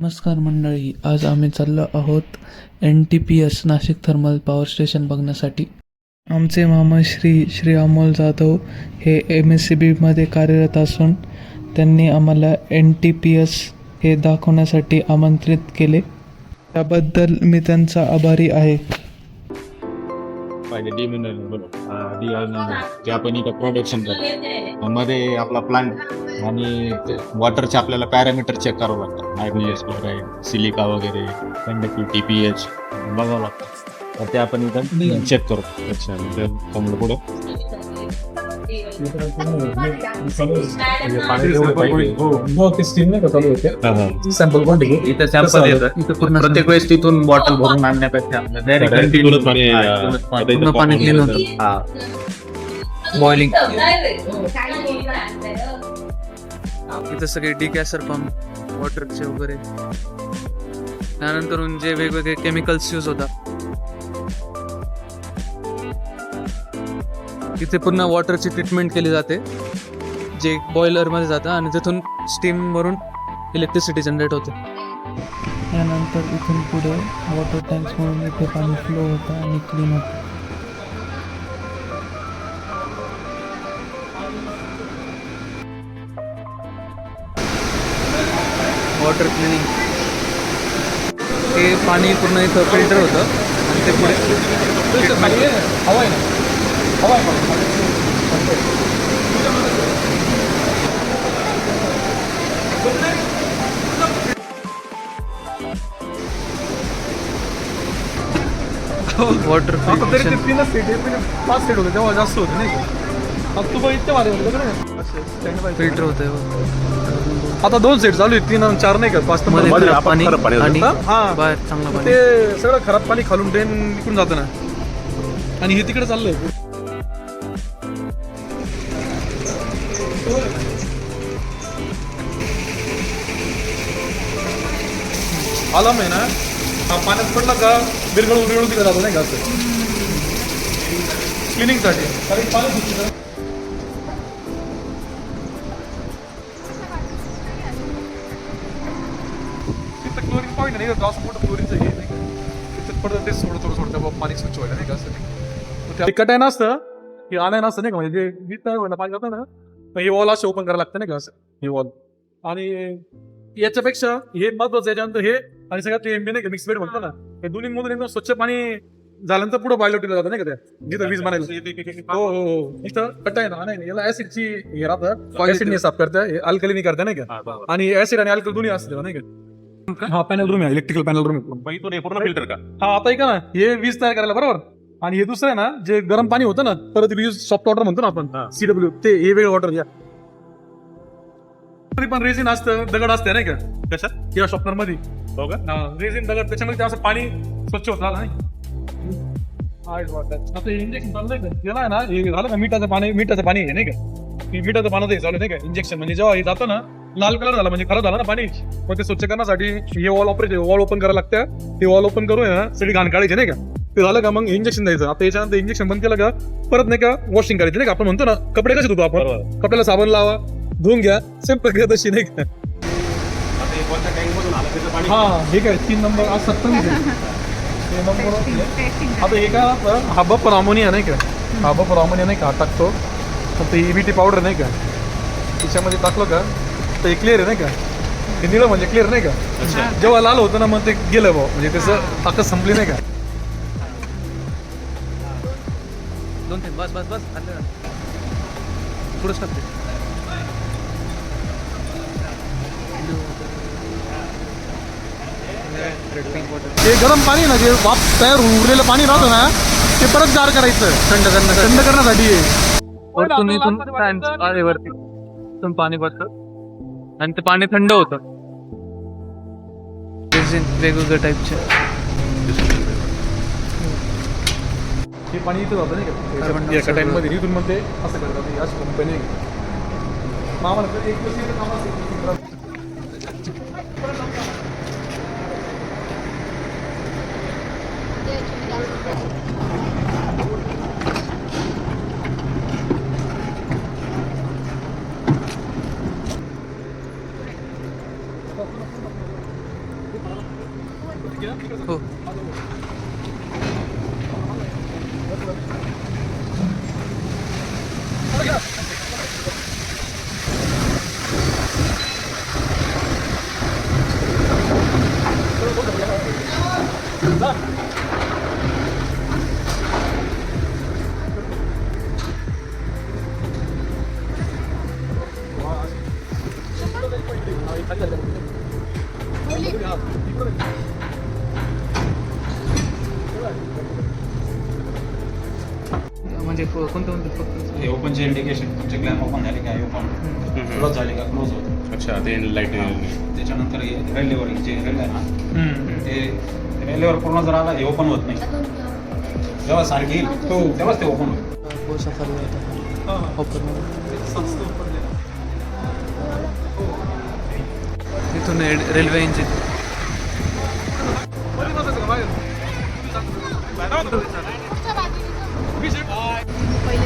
नमस्कार मंडळी आज आम्ही चाललो आहोत N T P S Nashik thermal power station बघण्यासाठी. आमचे मामा श्री श्री अमोल जाधव हे एम एस सी बीमध्ये कार्यरत असून त्यांनी आम्हाला एन टी पी एस हे दाखवण्यासाठी आमंत्रित केले. त्याबद्दल मी त्यांचा आभारी आहे. पहिले डी मिनरल बरोबर डी जे आपण इथं प्रोडक्शन करतो. मध्ये आपला प्लांट आणि वॉटरचे आपल्याला पॅरामीटर चेक करावं लागतं. I B S chloride silica वगैरे कंडक्टिव्हिटी पी एच बघावं लागतं. तर ते आपण इथं चेक करतो. अच्छा पुढं. सॅम्पल क्वांटिटी इथं सॅम्पल येतं प्रत्येक वेळेस तिथून बॉटल भरून आणण्यापेक्षा डायरेक्ट पाणी पूर्ण पाणी क्लीन होतं बॉइलिंग इथं सगळे डिकॅसर पंप वॉटरचे वगैरे त्यानंतर जे वेगवेगळे केमिकल्स यूज होतात इथे पूर्ण वॉटरची ट्रीटमेंट केली जाते जे बॉयलरमध्ये जातं आणि तिथून स्टीम वरून इलेक्ट्रिसिटी जनरेट होते. त्यानंतर इथून पुढे वॉटर टँक्स म्हणून इथे पाणी फ्लो होतं आणि क्लीन होतं. वॉटर क्लिनिंग हे पाणी पूर्ण इथं फिल्टर होतं आणि ते पुढे वॉटर आता तरी ते तीनच सीट आहे पहिले पाच सीट होते तेव्हा जास्त होते नाही का? आता तू बघ इतके भारी होते फिल्टर होतं आता दोन सीट चालू आहेत तीन आणि चार नाही का? पाच तर मध्ये पाणी. आणि हा. बाहेर चांगलं पाणी. ते सगळं खराब पाणी खालून ट्रेन निघून जातं ना. आणि हे तिकडे चाललंय. आला महिना हा पाण्यात पडला का विरघळून विरघळून तिकडे जातो नाही का असं? क्लिनिंगसाठी कारण पाणी सुटतं ना. तिथं क्लोरीन पॉईंट नाही का? असं मोठं क्लोरीनचं हे नाही का पडतं ते सोडं थोडं सोडतं बाबा पाणी स्वच्छ व्हायला नाही का असं? नाही ते कटाय नसतं हे आणाय नसतं नाही का? म्हणजे जे वीज तयार व्हायला पाणी जातं ना मग हे वॉल असे ओपन करायला लागतं नाही का असं? हे वॉल आणि याच्यापेक्षा हे महत्वाचं याच्यानंतर हे आणि सगळ्यात ते एमबी नाही का? मिक्स बेड म्हणतो ना? हे दोन्ही मधून एकदम स्वच्छ पाणी झाल्यानंतर पुढे बायलो ठेवलं जातं नाही का त्या जिथं वीज बनायला हो हो हो. इथं कटाय ना नाही याला ऍसिडची हे राहतं. ऍसिडने साफ करता. हे अल्कलीनी करता नाही का? आणि ऍसिड आणि अल्कल दोन्ही असते नाही का? हा पॅनल रूम आहे. इलेक्ट्रिकल पॅनल रूम आहे पूर्ण. फिल्टर का? हा आता ऐका ना. हे वीज तयार करायला बरोबर? आणि हे दुसरं आहे ना जे गरम पाणी होतं ना परत वीज सॉफ्ट वॉटर म्हणतो ना आपण सीडब्ल्यू ते हे वेगळं वॉटर या तरी पण रेझिन असतं दगड असते नाही का? कशात? किंवा शॉपनरमध्ये हो का रेझिन दगड त्याच्यामध्ये ते असं पाणी स्वच्छ होत राहिलं नाही? आता इंजेक्शन चालू नाही का? याला आहे ना हे झालं का मिठाचं पाणी मिठाचं पाणी आहे नाही का? हे मिठाचं पाण्याचं हे चालू नाही का? इंजेक्शन म्हणजे जेव्हा हे जातं ना लाल कलर झाला म्हणजे खराब झालं ना पाणी. मग ते स्वच्छ करण्यासाठी हे वॉल ऑपरेट वॉल ओपन करायला लागतं. ते वॉल ओपन करून ना सगळी घाण काढायची नाही का? ते झालं का मग इंजेक्शन द्यायचं. आता याच्यानंतर इंजेक्शन बंद केलं का परत नाही का वॉशिंग करायची नाही का? आपण म्हणतो ना कपडे कसे धुतो आपण? कपड्याला साबण लावा धुवून घ्या सेम प्रक्रिया तशी नाही का? हा हे काय तीन नंबर आज सत्तावीस आहे. हे नंबर आता हे काय असतं, हा बपर अमोनिया नाही का? हा बपर अमोनिया नाही का टाकतो फक्त ईबीटी पावडर नाही का? तिच्यामध्ये टाकलं का? तर हे क्लिअर आहे नाही का? हे निळं म्हणजे क्लिअर नाही का? जेव्हा लाल होतं ना मग ते गेलं भाऊ. म्हणजे त्याचं ताकद संपली नाही का? दोन तीन बस बस बस. पुढंच टाकते ते गरम पाणी ना जे वाफ तयार उरलेलं पाणी राहतं ना ते परत गार करायचं थंड करण्यासाठी. थंड करण्यासाठी. आहे. वरतून इथून फॅन आहे वरती. इथून पाणी पडतं. आणि ते पाणी थंड होतं. वेगवेगळ्या टाईपचे हे पाणी इथं जातं नाही का? एका मध्ये असं करतात. अशी कंपनी मामाला एक हो म्हणजे कोणतं कोणतं फक्त? हे ओपनचे इंडिकेशन तुमचे ग्लॅम ओपन झाले का ओपन क्लोज झाले का? क्लोज होतं. अच्छा ते लाइट त्याच्यानंतर हे रेल्वेवर जे रेल्वे आहे ना. ते रेल्वेवर पूर्ण जर आला हे ओपन होत नाही. जेव्हा सारखी येईल तेव्हाच ते ओपन होईल. हो सफारी होता तिथून रेल्वे इंजिन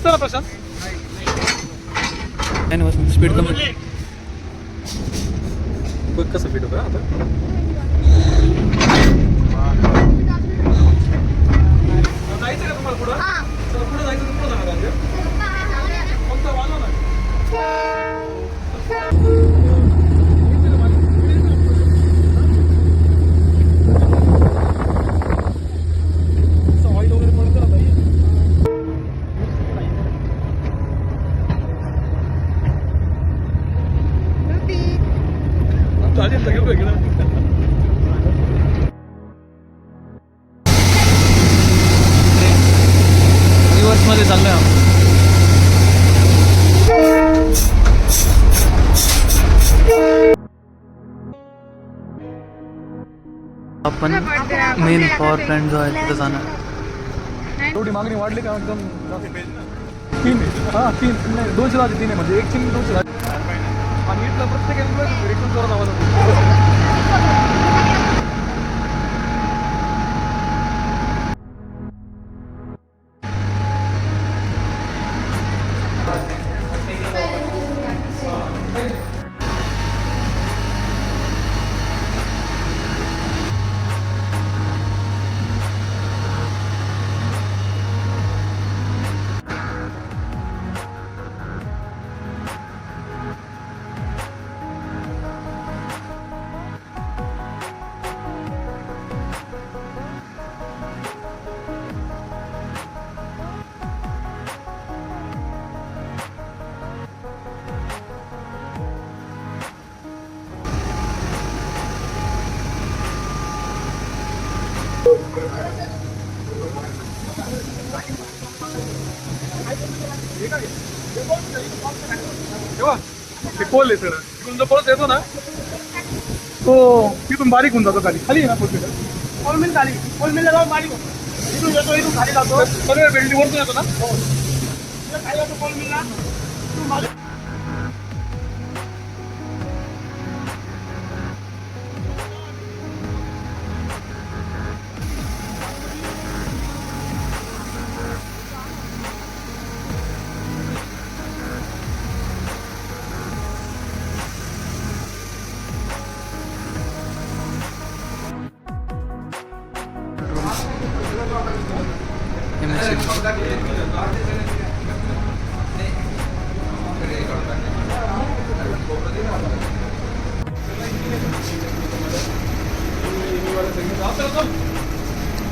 दिसतं ना प्रशांत? स्पीड कमी. बघ कसं फिट होतं आता. जायचं का तुम्हाला पुढं? चला, पुढं जायचं तर पुढं जाणार आहे. फक्त ना. रिवर्समध्ये चाललोय आपण. आपण मेन पॉवर प्लॅन्ट जो आहे तिथं जाणार. एवढी मागणी वाढली का एकदम? तीन हा, तीन. नाही, दोनशे तीन आहे म्हणजे एक तीन दोनशे आणि प्रत्येक करत आवाज़ पोल आहे जो परत येतो ना तो तिथून बारीक होऊन जातो खाली. खाली ना पोल पोल मिल खाली. मिल जाऊन बारीक होतो. इथून येतो इथून खाली जातो. सगळे बिल्डिंग वरतून येतो ना? खाली जातो पोल मिलला एम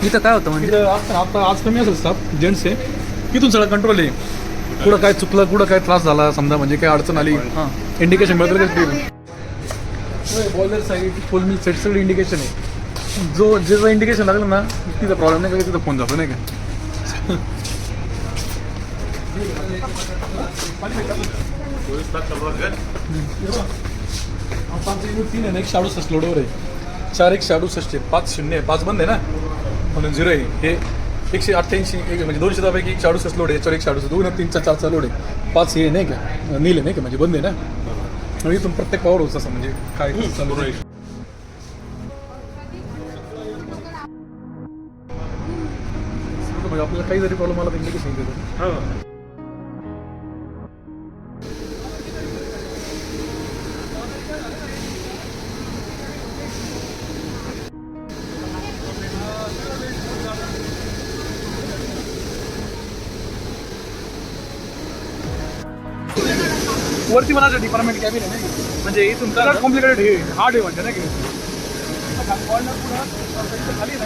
इथं काय होतं म्हणजे? तिथं आज आता आज कमी असेल स्टाफ जेंट्स आहे तिथून सगळं कंट्रोल आहे. कुठं काय चुकलं कुठं काय त्रास झाला समजा म्हणजे काय अडचण आली हां. इंडिकेशन मिळतं boiler side full mill set सगळं इंडिकेशन आहे. जो जे जर इंडिकेशन लागलं ना तिथं प्रॉब्लेम नाही का? तिथं फोन जातो नाही का? आता तीन आहे ना एक शाडू सस्लोडवर आहे. चार एकशे अडुसष्ट आहे पाच शून्य आहे. पाच बंद आहे ना? म्हणून झिरो आहे. हे एकशे अठ्ठ्याऐंशी एक म्हणजे दोनशे दहापैकी एकशे अडुसष्ट लोड आहे. याच्यावर एकशे अडुसष्ट दोन तीनचा चारचा लोड आहे. पाच हे नाही का? नील नाही का? म्हणजे बंद आहे ना? म्हणजे इथून प्रत्येक पावर होतं असं म्हणजे काय चालू राहील? म्हणजे आपल्याला काही जरी प्रॉब्लेम आला तर वरती मला डिपार्टमेंट कॅबिन आहे ना म्हणजे इथून तुमचा कॉम्प्लिकेटेड हे हार्ड आहे म्हणजे नाही की? खाली